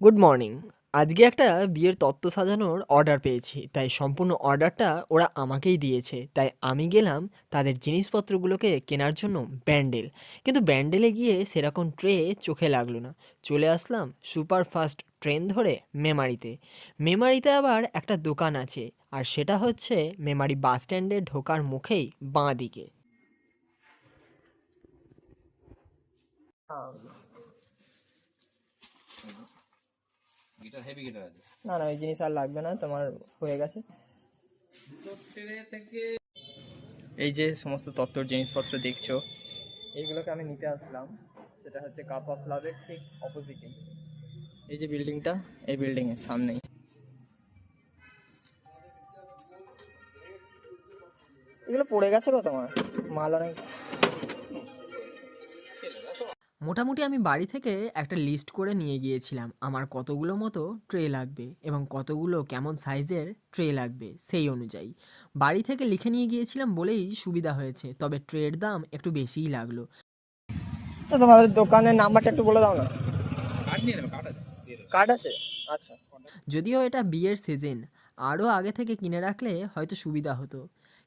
Good morning আজকে একটা বিয়ের তত্ত্ব সাজানোর অর্ডার পেয়েছি, তাই সম্পূর্ণ অর্ডারটা ওরা আমাকেই দিয়েছে। তাই আমি গেলাম তাদের জিনিসপত্রগুলোকে কেনার জন্য ব্যান্ডেল। কিন্তু ব্যান্ডেলে গিয়ে সেরকম ট্রে চোখে লাগল না। চলে আসলাম সুপার ফাস্ট ট্রেন ধরে মেমারিতে। মেমারিতে আবার একটা দোকান আছে, আর সেটা হচ্ছে মেমারি বাস স্ট্যান্ডে ঢোকার মুখেই বাঁ দিকে। হেভি গিটার আছে। না না, এই জিনিস আর লাগবে না, তোমার হয়ে গেছে। এই যে সমস্ত তত্ত্বর জিনিসপত্র দেখছ, এইগুলোকে আমি নিতে আসলাম। সেটা হচ্ছে কাপ অফ লাভের ঠিক অপোজিটে এই যে বিল্ডিংটা এই বিল্ডিং এর সামনেই। এগুলো পড়ে গেছে গো তোমার? মাল অনেক মোটামুটি আমি বাড়ি থেকে একটা লিস্ট করে নিয়ে গিয়েছিলাম। আমার কতগুলো মতো ট্রে লাগবে এবং কতগুলো কেমন সাইজের ট্রে লাগবে সেই অনুযায়ী। বাড়ি থেকে লিখে নিয়ে গিয়েছিলাম বলেই সুবিধা হয়েছে তবে ট্রের দাম একটু বেশিই লাগল। তো তোমাদের দোকানের নাম্বারটা একটু বলে দাও না। কার্ড আছে আচ্ছা। যদিও এটা বিয়ের সিজন আরও আগে থেকে কিনে রাখলে হয়তো সুবিধা হতো।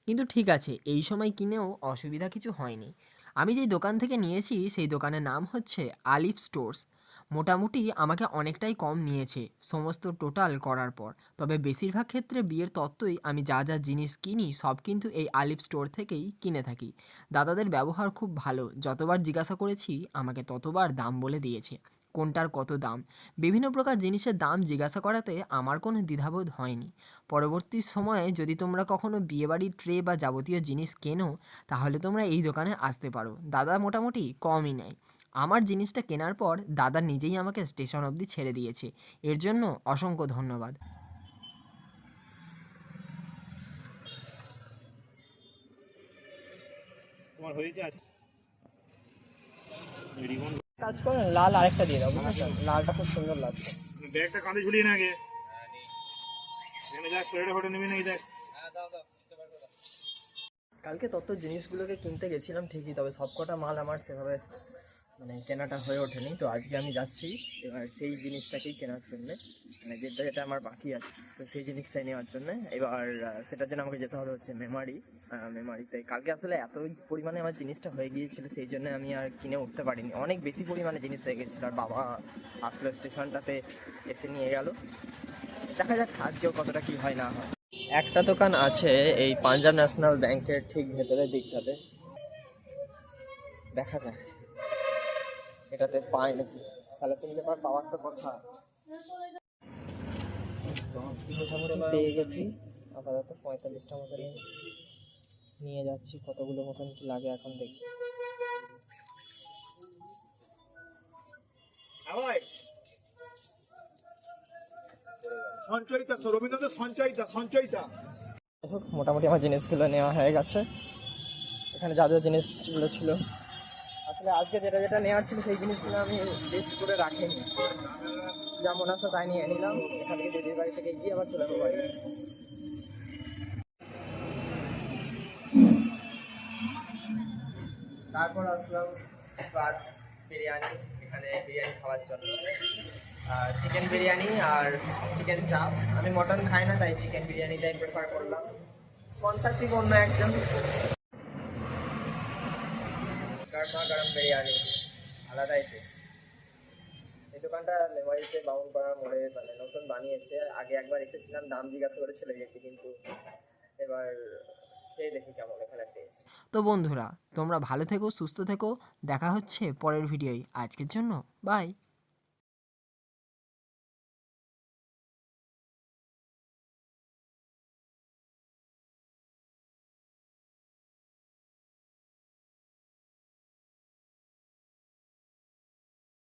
কিন্তু ঠিক আছে এই সময় কিনেও অসুবিধা কিছু হয়নি। আমি যেই দোকান থেকে নিয়েছি, সেই দোকানের নাম হচ্ছে আলিফ স্টোর্স। মোটামুটি আমাকে অনেকটাই কম নিয়েছে, সমস্ত টোটাল করার পর। তবে বেশিরভাগ ক্ষেত্রে বিয়ের তত্ত্বই আমি যা যা জিনিস কিনি, সব কিন্তু এই আলিফ স্টোর থেকেই কিনে থাকি। দাদাদের ব্যবহার খুব ভালো, যতবার জিজ্ঞাসা করেছি, আমাকে ততবার দাম বলে দিয়েছে। কোনটার কত দাম? বিভিন্ন প্রকার জিনিসের দাম জিজ্ঞাসা করাতে আমার কোনো দ্বিধাবোধ হয়নি। পরবর্তী সময়ে যদি তোমরা কখনো বিয়েবাড়ির ট্রে বা যাবতীয় জিনিস কেনো, তাহলে তোমরা এই দোকানে আসতে পারো। দাদা মোটামুটি কমই নেয়। আমার জিনিসটা কেনার পর দাদা নিজেই আমাকে স্টেশন অবধি ছেড়ে দিয়েছে। এর জন্য অসংখ্য ধন্যবাদ। তোমার হয়েছে কাজ করেন লাল আরেকটা দিয়ে দাও বুঝতে লালটা খুব সুন্দর লাগছে। ব্যাগটা কাঁধে ঝুলিয়ে না আগে। কালকে তত জিনিসগুলোকে কিনতে গেছিলাম ঠিকই তবে সবকটা মাল আমার সেভাবে মানে কেনাটা হয়ে ওঠেনি। তো আজকে আমি যাচ্ছি, এবার সেই জিনিসটাকেই কেনার জন্যে মানে যেটা যেটা আমার বাকি আছে, তো সেই জিনিসটাই নেওয়ার জন্য, এবার সেটার জন্য আমাকে যেতে হবে হচ্ছে মেমারি মেমারিতে কালকে আসলে এত পরিমাণে আমার জিনিসটা হয়ে গিয়েছিল, সেই জন্য আমি আর কিনে উঠতে পারিনি। অনেক বেশি পরিমাণে জিনিস হয়ে গেছিল, আর বাবা আসলো স্টেশনটাতে, এসে নিয়ে গেল। দেখা যাক আজকেও কতটা কি হয় না হয়। একটা দোকান আছে, এই পাঞ্জাব ন্যাশনাল ব্যাংকের ঠিক ভেতরের দিকটাতে। দেখা যায় এটাতে পায় নাকি? স্যালাপিন পেপার পাওয়ার তো কথা। পেয়ে গেছি। আপাতত পঁয়তাল্লিশটা মতো নিয়ে নিয়ে যাচ্ছি। কতগুলো মতন কি লাগে এখন দেখি। সঞ্চয়িতা রবীন্দ্রনাথের সঞ্চয়িতা সঞ্চয়িতা। মোটামুটি আমার জিনিসগুলো নেওয়া হয়ে গেছে। এখানে যা যা জিনিসগুলো ছিল। আসলে আজকে যেটা যেটা নেওয়ার ছিল সেই জিনিসগুলো আমি লিস্ট করে রাখিনি। যেমন আছে তাই নিয়ে নিলাম। এখান থেকে দিদির বাড়ি থেকে গিয়ে আবার চলে যাব বাড়ি। তারপর আসলাম স্পাট বিরিয়ানি, এখানে বিরিয়ানি খাওয়ার জন্য। চিকেন বিরিয়ানি আর চিকেন চাপ। আমি মটন খাই না, তাই চিকেন বিরিয়ানিটাই প্রেফার করলাম। স্পন্সারশিপ অন্য একজন। গরমা গরম বিরিয়ানি, আলাদাই টেস্ট এই দোকানটা লেমারিতে করার মোড়ে মানে নতুন বানিয়েছে। আগে একবার এসেছিলাম, দাম জিজ্ঞাসা করে চলে গেছি, কিন্তু এবার খেয়ে দেখি কেমন এখানে টেস্ট তো বন্ধুরা, তোমরা ভালো থেকো, সুস্থ থেকো। দেখা হচ্ছে পরের ভিডিওয়। আজকের জন্য বাই